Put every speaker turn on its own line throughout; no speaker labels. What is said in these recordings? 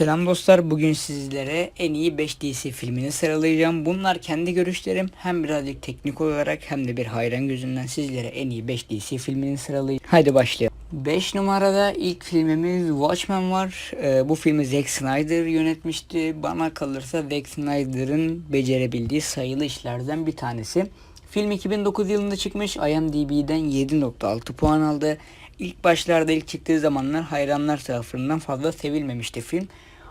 Selam dostlar. Bugün sizlere en iyi 5 DC filmini sıralayacağım. Bunlar kendi görüşlerim. Hem birazcık teknik olarak hem de bir hayran gözünden sizlere en iyi 5 DC filmini sıralayacağım. Haydi başlayalım. 5 numarada ilk filmimiz Watchmen var. Ee, bu filmi Zack Snyder yönetmişti. Bana kalırsa Zack Snyder'ın becerebildiği sayılı işlerden bir tanesi. Film 2009 yılında çıkmış. IMDb'den 7.6 puan aldı. İlk başlarda ilk çıktığı zamanlar hayranlar tarafından fazla sevilmemişti film.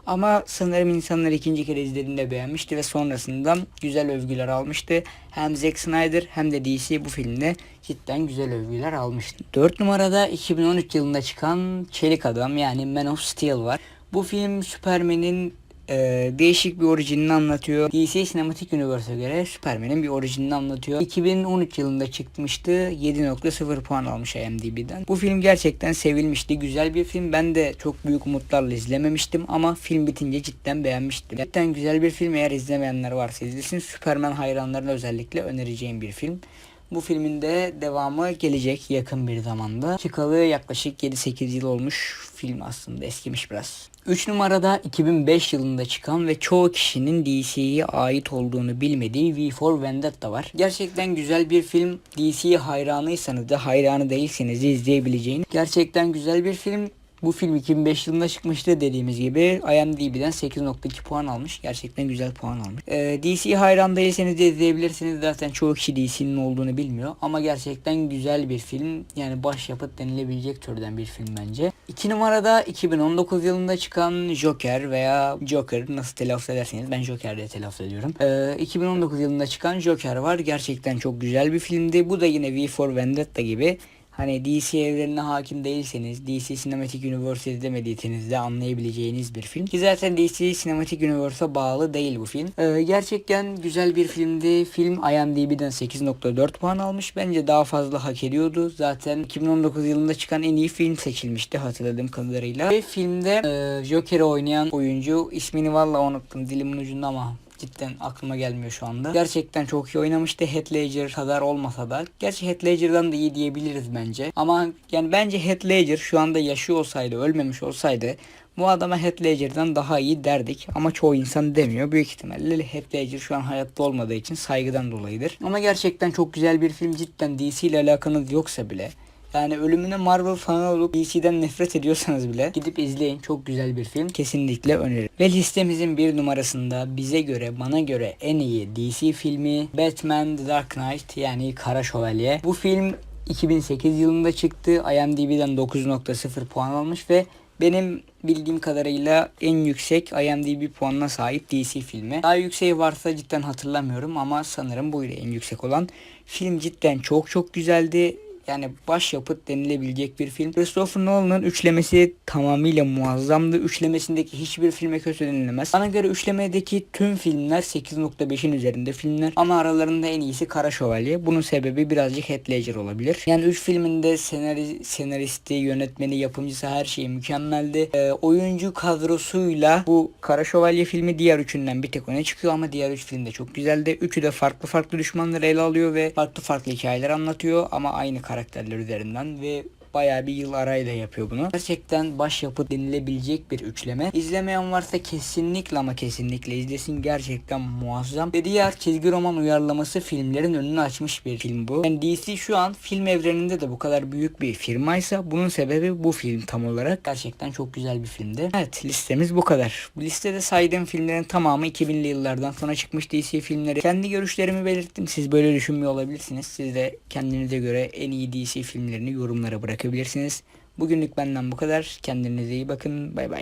Ama sanırım insanlar ikinci kere izlediğinde beğenmişti ve sonrasında güzel övgüler almıştı. Hem Zack Snyder hem de DC bu filmde cidden güzel övgüler almıştı. 4 numarada 2013 yılında çıkan Çelik Adam yani Man of Steel var. Bu film Superman'in e, değişik bir orijinini anlatıyor. DC Cinematic Universe'a göre Superman'in bir orijinini anlatıyor. 2013 yılında çıkmıştı. 7.0 puan almış IMDb'den. Bu film gerçekten sevilmişti. Güzel bir film. Ben de çok büyük umutlarla izlememiştim ama film bitince cidden beğenmiştim. Cidden güzel bir film. Eğer izlemeyenler varsa izlesin. Superman hayranlarına özellikle önereceğim bir film. Bu filmin de devamı gelecek yakın bir zamanda. Çıkalı yaklaşık 7-8 yıl olmuş film aslında eskimiş biraz. 3 numarada 2005 yılında çıkan ve çoğu kişinin DC'ye ait olduğunu bilmediği V for Vendetta var. Gerçekten güzel bir film. DC hayranıysanız da hayranı değilseniz de izleyebileceğiniz gerçekten güzel bir film. Bu film 2005 yılında çıkmıştı dediğimiz gibi. IMDb'den 8.2 puan almış. Gerçekten güzel puan almış. Ee, DC hayran değilseniz de izleyebilirsiniz. Zaten çoğu kişi DC'nin olduğunu bilmiyor. Ama gerçekten güzel bir film. Yani başyapıt denilebilecek türden bir film bence. 2 numarada 2019 yılında çıkan Joker veya Joker nasıl telaffuz ederseniz ben Joker diye telaffuz ediyorum. Ee, 2019 yılında çıkan Joker var. Gerçekten çok güzel bir filmdi. Bu da yine V for Vendetta gibi Hani DC evrenine hakim değilseniz, DC Cinematic Universe izlemediyseniz de anlayabileceğiniz bir film. Ki zaten DC Cinematic Universe'a bağlı değil bu film. Ee, gerçekten güzel bir filmdi. Film IMDb'den 8.4 puan almış. Bence daha fazla hak ediyordu. Zaten 2019 yılında çıkan en iyi film seçilmişti hatırladığım kadarıyla. Ve filmde e, Joker'i oynayan oyuncu ismini valla unuttum dilimin ucunda ama cidden aklıma gelmiyor şu anda. Gerçekten çok iyi oynamıştı. Heath Ledger kadar olmasa da. Gerçi Heath Ledger'dan da iyi diyebiliriz bence. Ama yani bence Heath Ledger şu anda yaşıyor olsaydı, ölmemiş olsaydı bu adama Heath Ledger'dan daha iyi derdik ama çoğu insan demiyor. Büyük ihtimalle Heath Ledger şu an hayatta olmadığı için saygıdan dolayıdır. Ama gerçekten çok güzel bir film cidden DC ile alakanız yoksa bile yani ölümüne Marvel fanı olup DC'den nefret ediyorsanız bile gidip izleyin. Çok güzel bir film. Kesinlikle öneririm. Ve listemizin bir numarasında bize göre bana göre en iyi DC filmi Batman The Dark Knight yani Kara Şövalye. Bu film 2008 yılında çıktı. IMDb'den 9.0 puan almış ve benim bildiğim kadarıyla en yüksek IMDb puanına sahip DC filmi. Daha yükseği varsa cidden hatırlamıyorum ama sanırım buydu en yüksek olan. Film cidden çok çok güzeldi. Yani başyapıt denilebilecek bir film. Christopher Nolan'ın üçlemesi tamamıyla muazzamdı. Üçlemesindeki hiçbir filme kötü denilemez. Bana göre üçlemedeki tüm filmler 8.5'in üzerinde filmler. Ama aralarında en iyisi Kara Şövalye. Bunun sebebi birazcık Heath Ledger olabilir. Yani üç filminde senari, senaristi, yönetmeni, yapımcısı her şeyi mükemmeldi. Ee, oyuncu kadrosuyla bu Kara Şövalye filmi diğer üçünden bir tek öne çıkıyor ama diğer üç film de çok güzeldi. Üçü de farklı farklı düşmanları ele alıyor ve farklı farklı hikayeler anlatıyor ama aynı karakterler üzerinden ve bayağı bir yıl arayla yapıyor bunu. Gerçekten başyapıt denilebilecek bir üçleme. İzlemeyen varsa kesinlikle ama kesinlikle izlesin. Gerçekten muazzam. Ve diğer çizgi roman uyarlaması filmlerin önünü açmış bir film bu. Yani DC şu an film evreninde de bu kadar büyük bir firmaysa bunun sebebi bu film tam olarak. Gerçekten çok güzel bir filmdi. Evet listemiz bu kadar. Bu listede saydığım filmlerin tamamı 2000'li yıllardan sonra çıkmış DC filmleri. Kendi görüşlerimi belirttim. Siz böyle düşünmüyor olabilirsiniz. Siz de kendinize göre en iyi DC filmlerini yorumlara bırakabilirsiniz. Bugünlük benden bu kadar. Kendinize iyi bakın. Bay bay.